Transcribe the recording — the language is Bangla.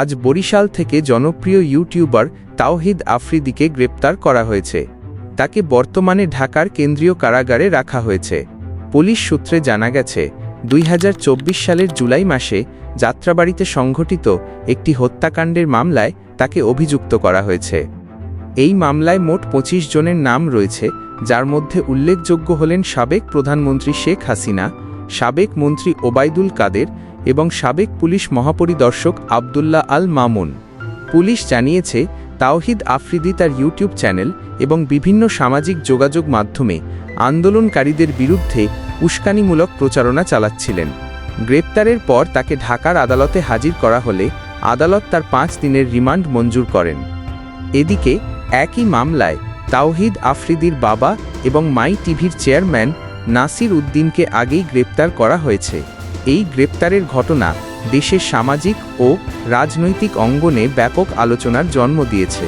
আজ বরিশাল থেকে জনপ্রিয় ইউটিউবার তাওহিদ আফ্রিদিকে গ্রেপ্তার করা হয়েছে। তাকে বর্তমানে ঢাকার কেন্দ্রীয় কারাগারে রাখা হয়েছে। পুলিশ সূত্রে জানা গেছে, দুই হাজার চব্বিশ সালের জুলাই মাসে যাত্রাবাড়িতে সংঘটিত একটি হত্যাকাণ্ডের মামলায় তাকে অভিযুক্ত করা হয়েছে। এই মামলায় মোট ২৫ জনের নাম রয়েছে, যার মধ্যে উল্লেখযোগ্য হলেন সাবেক প্রধানমন্ত্রী শেখ হাসিনা, সাবেক মন্ত্রী ওবায়দুল কাদের এবং সাবেক পুলিশ মহাপরিদর্শক আবদুল্লাহ আল মামুন। পুলিশ জানিয়েছে, তাওহিদ আফ্রিদি তার ইউটিউব চ্যানেল এবং বিভিন্ন সামাজিক যোগাযোগ মাধ্যমে আন্দোলনকারীদের বিরুদ্ধে উস্কানিমূলক প্রচারণা চালাচ্ছিলেন। গ্রেপ্তারের পর তাকে ঢাকার আদালতে হাজির করা হলে আদালত তার পাঁচ দিনের রিমান্ড মঞ্জুর করেন। এদিকে, একই মামলায় তাওহিদ আফ্রিদির বাবা এবং মাই টিভির চেয়ারম্যান নাসির উদ্দিনকে আগেই গ্রেপ্তার করা হয়েছে। এই গ্রেপ্তারের ঘটনা দেশের সামাজিক ও রাজনৈতিক অঙ্গনে ব্যাপক আলোচনার জন্ম দিয়েছে।